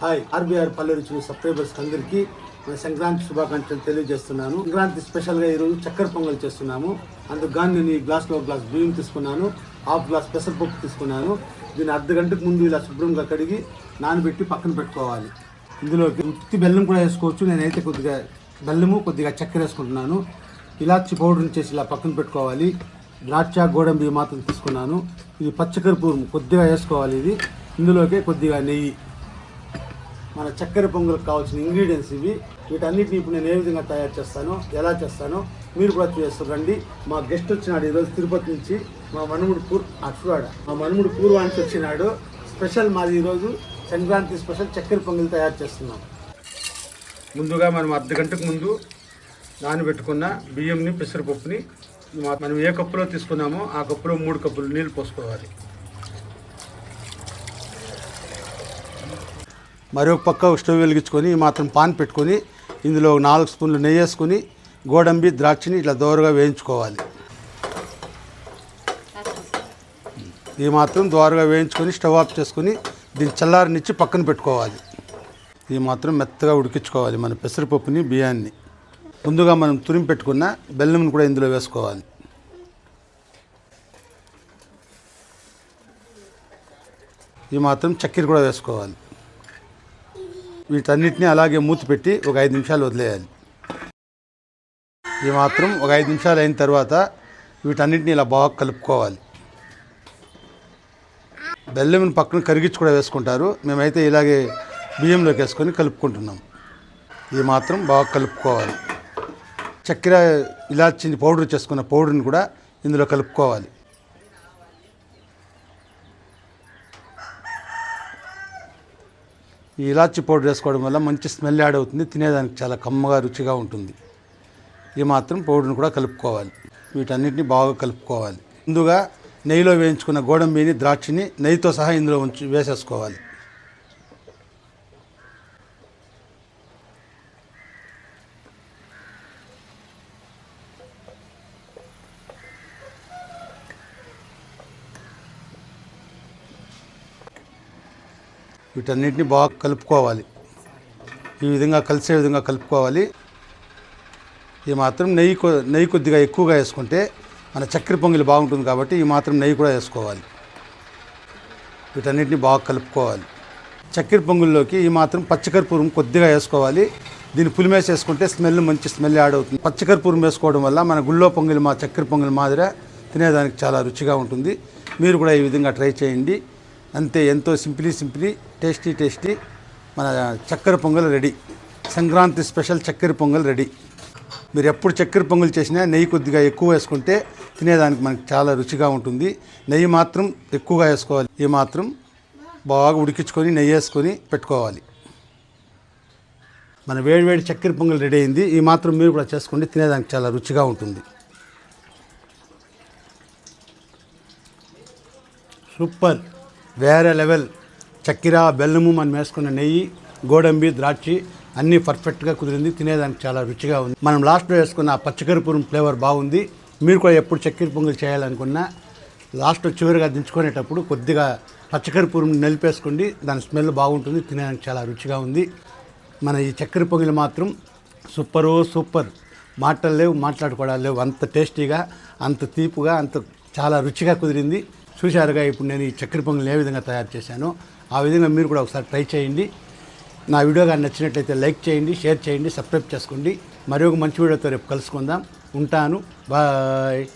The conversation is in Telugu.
హాయ్ ఆర్బీఆర్ పల్లె రుచులు సబ్స్క్రైబర్స్ అందరికీ సంక్రాంతి శుభాకాంక్షలు తెలియజేస్తున్నాను. సంక్రాంతి స్పెషల్గా ఈరోజు చక్కెర పొంగల్ చేస్తున్నాము. అందుకు నేను ఈ గ్లాస్లో గ్లాస్ బియ్యం తీసుకున్నాను హాఫ్ గ్లాస్ పెసరపప్పు తీసుకున్నాను. దీన్ని అర్ధ గంటకు ముందు ఇలా శుభ్రంగా కడిగి నానబెట్టి పక్కన పెట్టుకోవాలి. ఇందులోకి ఉత్తి బెల్లం కూడా వేసుకోవచ్చు. నేనైతే కొద్దిగా బెల్లము కొద్దిగా చక్కెర వేసుకుంటున్నాను. ఇలాచి పౌడర్ని చేసి ఇలా పక్కన పెట్టుకోవాలి. ద్రాక్ష గోడంబి మాత్రం తీసుకున్నాను. ఇది పచ్చకర్పూరం కొద్దిగా వేసుకోవాలి ఇది. ఇందులోకి కొద్దిగా నెయ్యి మన చక్కెర పొంగల్కి కావాల్సిన ఇంగ్రీడియంట్స్ ఇవి. వీటన్నిటిని ఇప్పుడు నేను ఏ విధంగా తయారు చేస్తానో ఎలా చేస్తానో మీరు కూడా చూడండి మా గెస్ట్ వచ్చినాడు ఈరోజు తిరుపతి నుంచి మా మనుముడు పూర్ అటువాడ మా మనుముడు పూర్వానికి వచ్చినాడు. స్పెషల్ మాది ఈరోజు సంక్రాంతి స్పెషల్ చక్కెర పొంగల్ తయారు చేస్తున్నాం. ముందుగా మనం అర్ధ గంటకు ముందు నానబెట్టుకున్న బియ్యంని పెసరపప్పుని మనం ఏ కప్పులో తీసుకున్నామో ఆ కప్పులో మూడు కప్పులు నీళ్ళు పోసుకోవాలి. మరొక పక్క స్టవ్ వెలిగించుకొని ఈ మాత్రం పాన్ పెట్టుకొని ఇందులో నాలుగు స్పూన్లు నెయ్యి వేసుకొని గోడంబి ద్రాక్షని ఇట్లా దోరగా వేయించుకోవాలి. ఈ మాత్రం దోరగా వేయించుకొని స్టవ్ ఆఫ్ చేసుకొని దీన్ని చల్లారనిచ్చి పక్కన పెట్టుకోవాలి. ఈ మాత్రం మెత్తగా ఉడికించుకోవాలి మన పెసరపప్పుని బియ్యాన్ని. ముందుగా మనం తురిమి పెట్టుకున్న బెల్లంని కూడా ఇందులో వేసుకోవాలి. ఈ మాత్రం చక్కెర కూడా వేసుకోవాలి. వీటన్నిటిని అలాగే మూతిపెట్టి ఒక ఐదు నిమిషాలు వదిలేయాలి. ఈ మాత్రం ఒక ఐదు నిమిషాలు అయిన తర్వాత వీటన్నిటిని ఇలా బాగా కలుపుకోవాలి. బెల్లం పక్కన కరిగించి కూడా వేసుకుంటారు. మేమైతే ఇలాగే బియ్యంలోకి వేసుకొని కలుపుకుంటున్నాం. ఇది మాత్రం బాగా కలుపుకోవాలి. చక్కెర ఇలాచిని పౌడర్ చేసుకున్న పౌడర్ని కూడా ఇందులో కలుపుకోవాలి. ఈ ఇలాచి పౌడర్ వేసుకోవడం వల్ల మంచి స్మెల్ యాడ్ అవుతుంది తినేదానికి చాలా కమ్మగా రుచిగా ఉంటుంది. ఈ మాత్రం పౌడర్ని కూడా కలుపుకోవాలి. వీటన్నిటిని బాగా కలుపుకోవాలి. ముందుగా నెయ్యిలో వేయించుకున్న గోడంబిని ద్రాక్షని నెయ్యితో సహా ఇందులో ఉంచి వేసేసుకోవాలి. వీటన్నిటిని బాగా కలుపుకోవాలి. ఈ విధంగా కలిసే విధంగా కలుపుకోవాలి. ఈ మాత్రం నెయ్యి నెయ్యి కొద్దిగా ఎక్కువగా వేసుకుంటే మన చక్కెర పొంగిలి బాగుంటుంది కాబట్టి ఈ మాత్రం నెయ్యి కూడా వేసుకోవాలి. వీటన్నిటిని బాగా కలుపుకోవాలి. చక్కెర పొంగుల్లోకి ఈ మాత్రం పచ్చకర్పూరం కొద్దిగా వేసుకోవాలి. దీన్ని పులిమేసి వేసుకుంటే స్మెల్ మంచి స్మెల్ యాడ్ అవుతుంది. పచ్చకర్పూరం వేసుకోవడం వల్ల మన గుళ్ళో పొంగిలి మా చక్కెర పొంగిలి మాదిరి తినేదానికి చాలా రుచిగా ఉంటుంది. మీరు కూడా ఈ విధంగా ట్రై చేయండి. అంతే ఎంతో సింప్లీ సింప్లీ టేస్టీ టేస్టీ మన చక్కెర పొంగల్ రెడీ. సంక్రాంతి స్పెషల్ చక్కెర పొంగల్ రెడీ. మీరు ఎప్పుడు చక్కెర పొంగల్ చేసినా నెయ్యి కొద్దిగా ఎక్కువ వేసుకుంటే తినేదానికి మనకి చాలా రుచిగా ఉంటుంది. నెయ్యి మాత్రం ఎక్కువగా వేసుకోవాలి. ఈ మాత్రం బాగా ఉడికించుకొని నెయ్యి వేసుకొని పెట్టుకోవాలి. మన వేడివేడి చక్కెర పొంగల్ రెడీ అయింది. ఈ మాత్రం మీరు కూడా చేసుకోండి తినేదానికి చాలా రుచిగా ఉంటుంది. సూపర్. వేరే లెవెల్ చక్కెర బెల్లము మనం వేసుకున్న నెయ్యి గోడంబి ద్రాక్షి అన్నీ పర్ఫెక్ట్గా కుదిరింది. తినేదానికి చాలా రుచిగా ఉంది. మనం లాస్ట్లో వేసుకున్న పచ్చకరిపూరం ఫ్లేవర్ బాగుంది. మీరు కూడా ఎప్పుడు చక్కెర పొంగల్ చేయాలనుకున్నా లాస్ట్లో చివరిగా దించుకునేటప్పుడు కొద్దిగా పచ్చకరిపూరం నలిపేసుకోండి. దాని స్మెల్ బాగుంటుంది. తినేదానికి చాలా రుచిగా ఉంది. మన ఈ చక్కెర పొంగల్ మాత్రం సూపరు సూపర్. మాటలు లేవు మాట్లాడుకోవడాలు లేవు. అంత టేస్టీగా అంత తీపుగా అంత చాలా రుచిగా కుదిరింది. చూశారుగా ఇప్పుడు నేను ఈ చక్కెర పొంగల్ ఏ విధంగా తయారు చేశానో ఆ విధంగా మీరు కూడా ఒకసారి ట్రై చేయండి. నా వీడియో కానీ నచ్చినట్లయితే లైక్ చేయండి షేర్ చేయండి సబ్స్క్రైబ్ చేసుకోండి. మరి ఒక మంచి వీడియోతో రేపు కలుసుకుందాం. ఉంటాను. బాయ్.